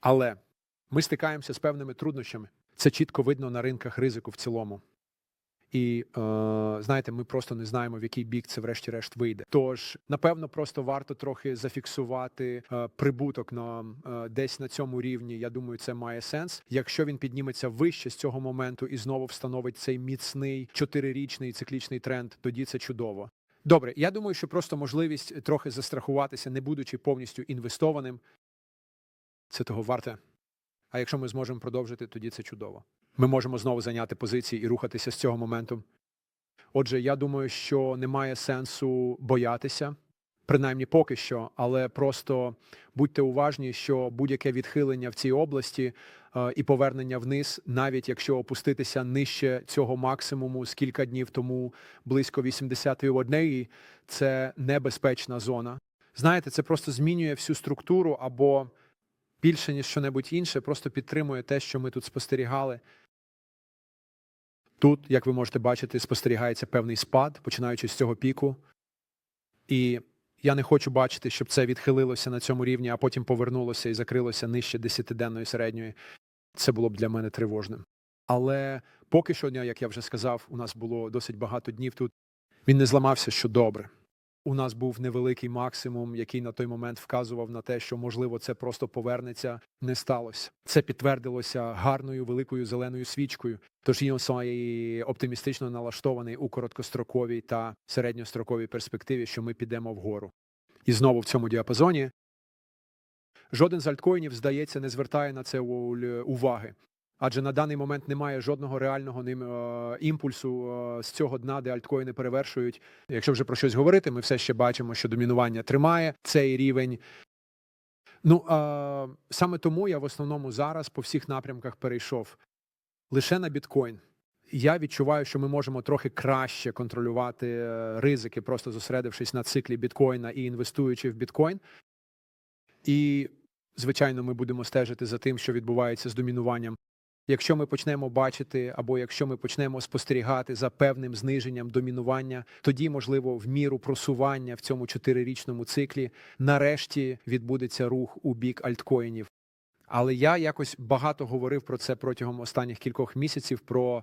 Але ми стикаємося з певними труднощами. Це чітко видно на ринках ризику в цілому. І е, знаєте, ми просто не знаємо, в який бік це врешті-решт вийде. Тож, напевно, просто варто трохи зафіксувати е, прибуток на е, десь на цьому рівні. Я думаю, це має сенс. Якщо він підніметься вище з цього моменту і знову встановить цей міцний чотирирічний циклічний тренд, тоді це чудово. Добре, я думаю, що просто можливість трохи застрахуватися, не будучи повністю інвестованим, це того варте. А якщо ми зможемо продовжити, тоді це чудово. Ми можемо знову зайняти позиції і рухатися з цього моменту. Отже, я думаю, що немає сенсу боятися, принаймні поки що, але просто будьте уважні, що будь-яке відхилення в цій області е, і повернення вниз, навіть якщо опуститися нижче цього максимуму з кілька днів тому близько 81, це небезпечна зона. Знаєте, це просто змінює всю структуру або більше ніж що-небудь інше, просто підтримує те, що ми тут спостерігали. Тут, як ви можете бачити, спостерігається певний спад, починаючи з цього піку. І я не хочу бачити, щоб це відхилилося на цьому рівні, а потім повернулося і закрилося нижче 10-денної середньої. Це було б для мене тривожним. Але поки що, як я вже сказав, у нас було досить багато днів тут. Він не зламався, що добре. У нас був невеликий максимум, який на той момент вказував на те, що можливо це просто повернеться. Не сталося. Це підтвердилося гарною великою зеленою свічкою. Тож я оптимістично налаштований у короткостроковій та середньостроковій перспективі, що ми підемо вгору. І знову в цьому діапазоні жоден з альткоїнів, здається, не звертає на це уваги. Адже на даний момент немає жодного реального ним е, імпульсу е, з цього дна, де альткоїни перевершують. Якщо вже про щось говорити, ми все ще бачимо, що домінування тримає цей рівень. Ну е, саме тому я в основному зараз по всіх напрямках перейшов лише на біткоін. Я відчуваю, що ми можемо трохи краще контролювати е, ризики, просто зосередившись на циклі біткоїна і інвестуючи в біткоін. І, звичайно, ми будемо стежити за тим, що відбувається з домінуванням. Якщо ми почнемо бачити, або якщо ми почнемо спостерігати за певним зниженням домінування, тоді, можливо, в міру просування в цьому чотирирічному циклі нарешті відбудеться рух у бік альткоїнів. Але я якось багато говорив про це протягом останніх кількох місяців про